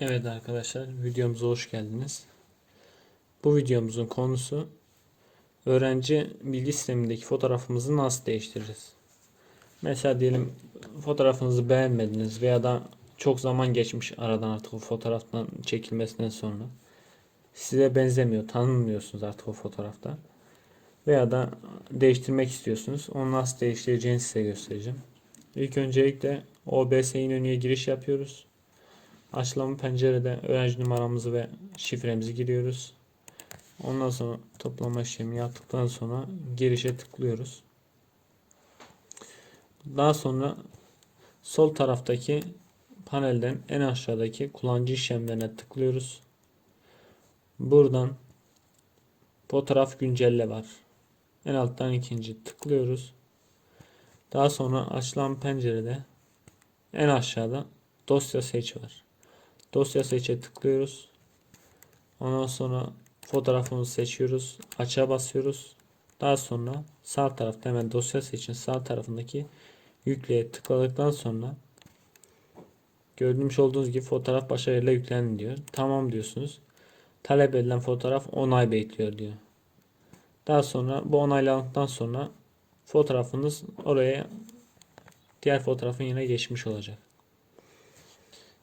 Evet arkadaşlar videomuza hoş geldiniz. Bu videomuzun konusu öğrenci bilgi sistemindeki fotoğrafımızı nasıl değiştiririz? Mesela diyelim fotoğrafınızı beğenmediniz veya da çok zaman geçmiş aradan artık o fotoğraftan çekilmesinden sonra. Size benzemiyor, tanınmıyorsunuz artık o fotoğrafta. Veya da değiştirmek istiyorsunuz. Onu nasıl değiştireceğini size göstereceğim. İlk öncelikle OBS menüye giriş yapıyoruz. Açılımı pencerede öğrenci numaramızı ve şifremizi giriyoruz. Ondan sonra toplama işlemi yaptıktan sonra girişe tıklıyoruz. Daha sonra sol taraftaki panelden en aşağıdaki kullanıcı işlemlerine tıklıyoruz. Buradan fotoğraf güncelle var. En alttan ikinci tıklıyoruz. Daha sonra açılan pencerede en aşağıda dosya seç var. Dosya seçe tıklıyoruz. Ondan sonra fotoğrafımızı seçiyoruz. Açığa basıyoruz. Daha sonra sağ tarafta hemen dosya seçin sağ tarafındaki yükleye tıkladıktan sonra gördüğünüz olduğunuz gibi fotoğraf başarıyla yüklendi diyor. Tamam diyorsunuz. Talep edilen fotoğraf onay bekliyor diyor. Daha sonra bu onaylandıktan sonra fotoğrafınız oraya diğer fotoğrafın yerine geçmiş olacak.